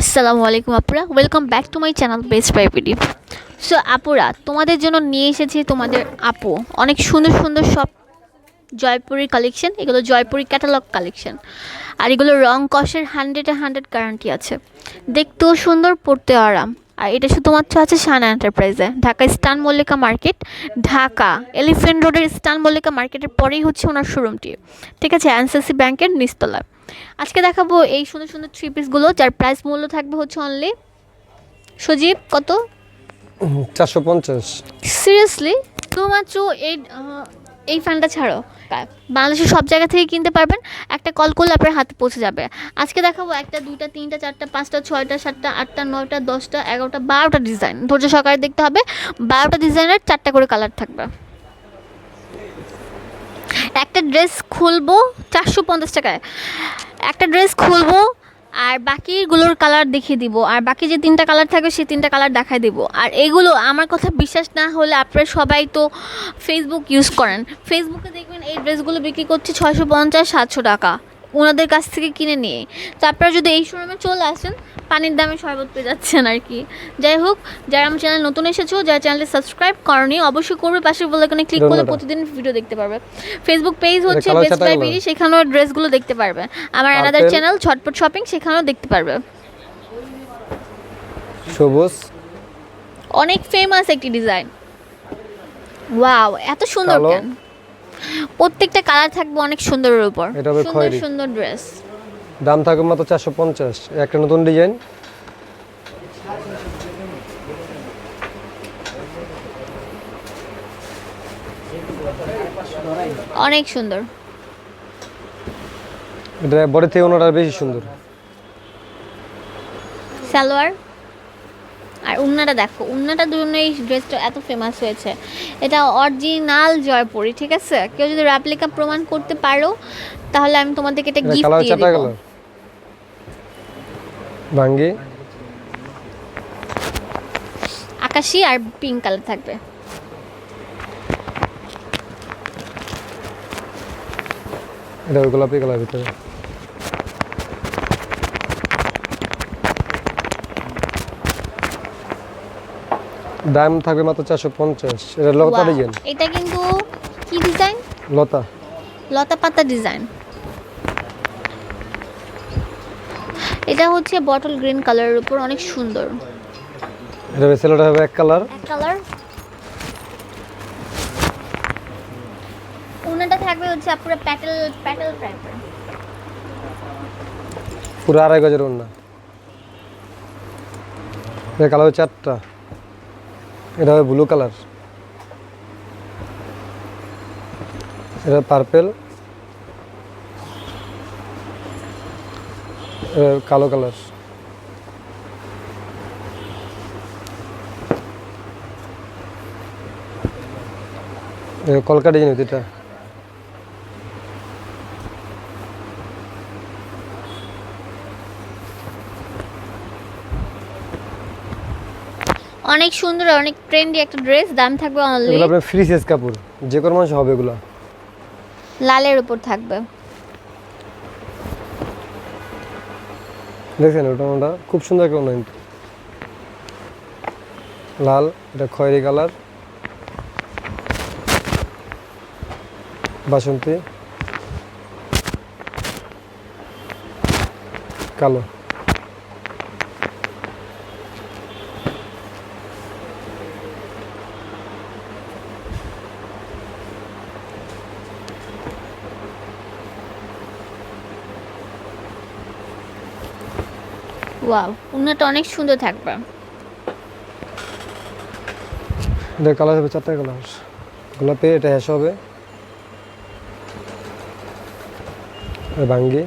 আসসালামু আলাইকুম আপুরা welcome back to my channel best বাইপিডি so আপুরা, তোমাদের জন্য নিয়ে এসেছি তোমাদের আপু। অনেক সুন্দর সুন্দর সব জয়পুরি কালেকশন এগুলো জয়পুরি ক্যাটালগ কালেকশন আর এগুলো রং কষের হান্ড্রেডে হান্ড্রেড গ্যারান্টি আছে। দেখতেও সুন্দর, পড়তে আরাম। আর এটা শুধুমাত্র আছে সানা এন্টারপ্রাইজে ঢাকা স্টান মল্লিকা মার্কেট, ঢাকা এলিফেন্ট রোডের স্টান মল্লিকা মার্কেটের পরেই হচ্ছে ওনার শোরুমটি ঠিক আছে এনসিসি ব্যাংকের নিচতলা আজকে দেখাবো এই সুন্দর সুন্দর থ্রি পিসগুলো যার প্রাইস মূল্য থাকবে হচ্ছে অনলি সজীব কত? চারশো পঞ্চাশ। সিরিয়াসলি শুধুমাত্র এই এই ফ্যানটা ছাড়ো। বাংলাদেশের সব জায়গা থেকে কিনতে পারবেন। একটা কল করলে আপনার হাতে পৌঁছে যাবে। আজকে দেখাবো একটা দুইটা তিনটা চারটা পাঁচটা ছয়টা সাতটা আটটা নয়টা দশটা এগারোটা বারোটা ডিজাইন ধৈর্য সহকারে দেখতে হবে। বারোটা ডিজাইনের চারটা করে কালার থাকবে। একটা ড্রেস খুলবো চারশো পঞ্চাশ টাকায়। একটা ড্রেস খুলবো আর বাকিগুলোর কালার দেখিয়ে দিব। আর বাকি যে তিনটা কালার থাকবে, সেই তিনটা কালার দেখায় দিব। আর এগুলো আমার কথা বিশ্বাস না হলে আপনারা সবাই তো ফেসবুক ইউজ করেন। ফেসবুকে দেখবেন এই ড্রেসগুলো বিক্রি করছে ছয়শো পঞ্চাশ, সাতশো টাকা। ওনাদের কাছ থেকে কিনে নিয়ে। তো আপনারা যদি এই শোরুমে চলে আসেন পানির দামে শরবত পেয়ে যাচ্ছেন আর কি। যাই হোক যারা আমার চ্যানেল নতুন এসেছ যারা চ্যানেলটি সাবস্ক্রাইব করনি অবশ্যই করবে পাশের বলে এখানে ক্লিক করলে প্রতিদিন ভিডিও দেখতে পারবে। ফেসবুক পেজ হচ্ছে বেস্ট সেখানেও ড্রেসগুলো দেখতে পারবে। আমার আনাদার চ্যানেল ছটপট শপিং সেখানেও দেখতে পারবে। সবুজ। অনেক ফেমাস একটি ডিজাইন ওয়াও এত সুন্দর কেন? প্রত্যেকটা কালার থাকবে অনেক সুন্দরের উপর। সুন্দর। সুন্দর ড্রেস দাম থাকবে মাত্র চারশো পঞ্চাশ। একটা নতুন ডিজাইন। অনেক সুন্দর। এটা বডি থেকে ওনারা বেশি সুন্দর। সালোয়ার? উন্নাটা দেখো উন্নাটার জন্য এই ড্রেসটা এত ফেমাস হয়েছে। এটা অরিজিনাল জয়পুরি ঠিক আছে? কেউ যদি র্যাপ্লিকা প্রমাণ করতে পারো তাহলে আমি তোমাদেরকে এটা গিফট দিয়ে দেবো। ভাঙ্গি? আকাশি আর পিঙ্ক কালার থাকবে। এটা গোলাপি কালার ভিতরে। দাম থাকবে মাত্র চারশো পঞ্চাশ। এটা লতা ডিজাইন এটা কিন্তু কি ডিজাইন লতা। লতা পাতা ডিজাইন এটা হচ্ছে বটল গ্রিন কালারের উপর অনেক সুন্দর। এটা সেলোটা হবে এক কালার এক কালার ওনাটা থাকবে হচ্ছে পুরো প্যাটেল প্যাটেল টাইপের পুরো আড়াই গজের ওনা এটা কালার চারটা। এটা হবে ব্লু কালার এটা পার্পেল কালো কালার কলকাটি ডিজাইন এটা অনেক সুন্দর অনেক ট্রেন্ডি একটা ড্রেস দাম থাকবে অনলি এগুলো আপনার ফ্রি সাইজ কাপড় যে কোনো মানুষ হবে এগুলো। লালের উপর থাকবে। দেখছেন ওটা ওটা খুব সুন্দর একটা অনলাইন লাল এটা খয়েরি কালার। বাসন্তী। কালো। ওয়াও অনেক সুন্দর থাকবে। এটা কালার হবে চারটা কালার গোলাপি এটা হ্যাশ হবে। ভাঙ্গি।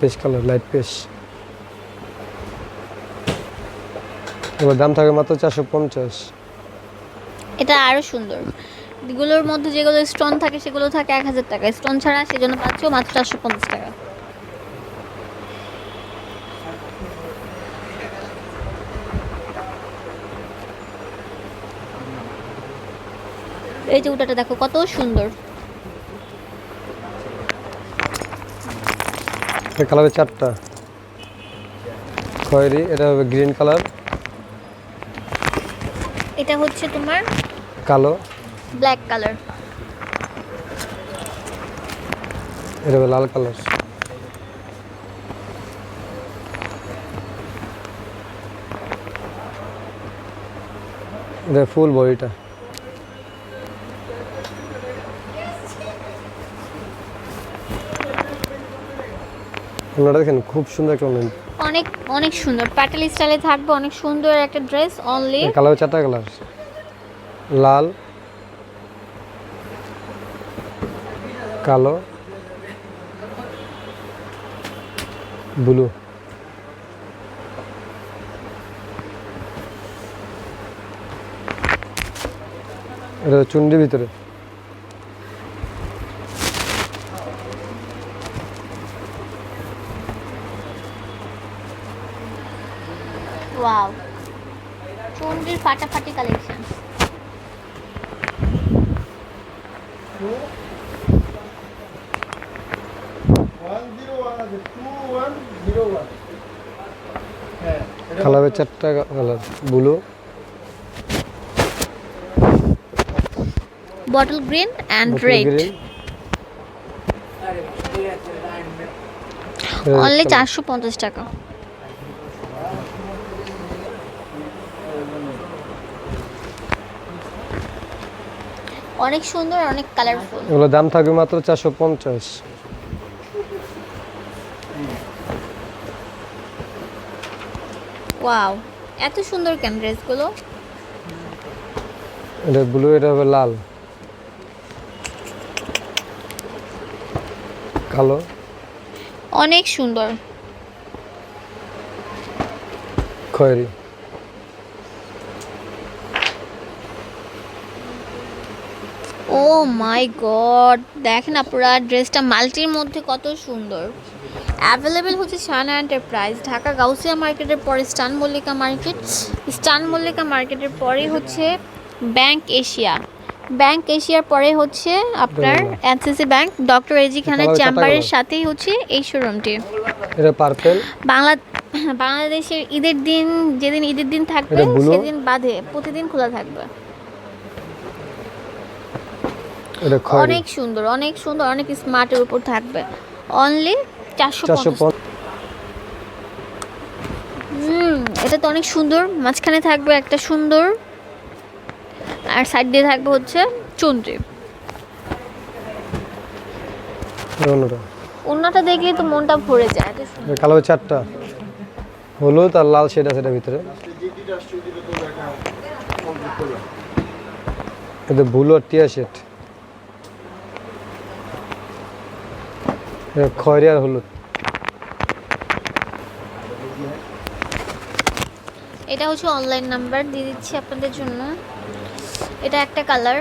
পেস্ট কালার লাইট পেস্ট এবার দাম থাকবে মাত্র চারশো পঞ্চাশ। এটা আরও সুন্দর। এগুলোর মধ্যে যেগুলো স্টোন থাকে সেগুলো থাকে এক হাজার টাকা। স্টোন ছাড়া সেজন্য পাচ্ছ মাত্র চারশো পঞ্চাশ টাকা। এই যে উটাটা দেখো কত সুন্দর। কালারের চারটা। খয়েরি এটা হবে গ্রিন কালার এটা হচ্ছে তোমার কালো। Black colour. এটা লাল কালার। এটা ফুল বডিটা। ওনারা দেখেন খুব সুন্দর একটা অনেক অনেক সুন্দর। প্যাটেল স্টাইলে থাকবে অনেক সুন্দর একটা ড্রেস অনলি কালার চারটা কালার। লাল কালো ব্লু এটা চুন্ডির ভিতরে। ওয়াও চুন্ডির ফাটাফাটি কালেকশন কালার চারটা colour blue bottle green and red only চারশো পঞ্চাশ টাকা। অনেক সুন্দর অনেক কালারফুল এগুলো দাম থাকবে মাত্র চারশো পঞ্চাশ। ওয়াও এত সুন্দর কেন ড্রেসগুলো? এটা ব্লু এটা হবে লাল। কালো। অনেক সুন্দর। খয়েরি। ও মাই গড দেখেন আপনারা ড্রেসটা মাল্টির মধ্যে কত সুন্দর। অ্যাভেলেবেল হচ্ছে শাহানা এন্টারপ্রাইজ ঢাকা গাউসিয়া মার্কেটের পরে স্টান মল্লিকা মার্কেট। স্টান মল্লিকা মার্কেটের পরে হচ্ছে ব্যাংক এশিয়া ব্যাংক এশিয়ার পরে হচ্ছে আপনার এনসিসি ব্যাংক ডক্টর এজি খানের চেম্বারের সাথেই হচ্ছে এই শোরুমটি বাংলা বাংলাদেশের ঈদের দিন যেদিন ঈদের দিন থাকবে সেদিন বাদে প্রতিদিন খোলা থাকবে। অনেক সুন্দর অনেক সুন্দর অনেক স্মার্টের উপর থাকবে। অনলি চারশো হুম এটা তো অনেক সুন্দর। মাঝখানে থাকবে একটা সুন্দর। আর সাইড দিয়ে থাকবে হচ্ছে চন্দ্রী। অন্যটা। দেখলে তো মনটা ভরে যায় কালো চারটা। হলুদ আর লাল শেড আছে এটার ভিতরে। এটা আর টিয়া শেড খয়েরি আর হলুদ। এটা হচ্ছে অনলাইন নাম্বার দিয়ে দিচ্ছি আপনাদের জন্য। এটা একটা কালার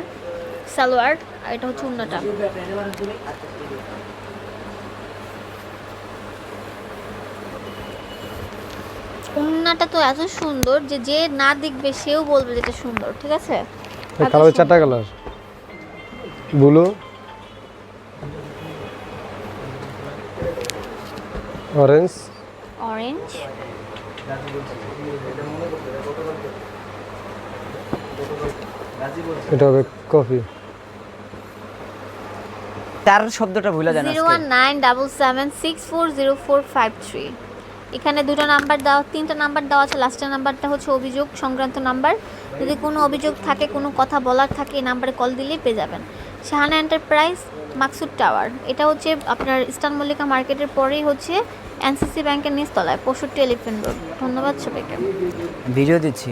সালোয়ার আর এটা হচ্ছে অন্যটা ওন্নাটা তো এত সুন্দর যে যে না দেখবে সেও বলবে যে এটা সুন্দর ঠিক আছে? এটা কালো হবে চারটা কালার ব্লু। অরেঞ্জ অরেঞ্জ এটা হবে কফি চার শব্দটা ভুলে যান zero one nine double seven six four zero four five three এখানে দুটো নাম্বার দেওয়া তিনটা নাম্বার দেওয়া আছে। লাস্টের নাম্বারটা হচ্ছে অভিযোগ সংক্রান্ত নাম্বার। যদি কোনো অভিযোগ থাকে কোনো কথা বলার থাকে এই নাম্বারে কল দিলেই পেয়ে যাবেন। Shahana enterprise Maksud tower. এটা হচ্ছে আপনার ইস্টার্ন মল্লিকা মার্কেটের পরেই হচ্ছে এনসিসি ব্যাংকের নিচতলায় পঁয়ষট্টি এলিফেন্ট রোড। ধন্যবাদ সবাইকে। ভিডিও দিচ্ছি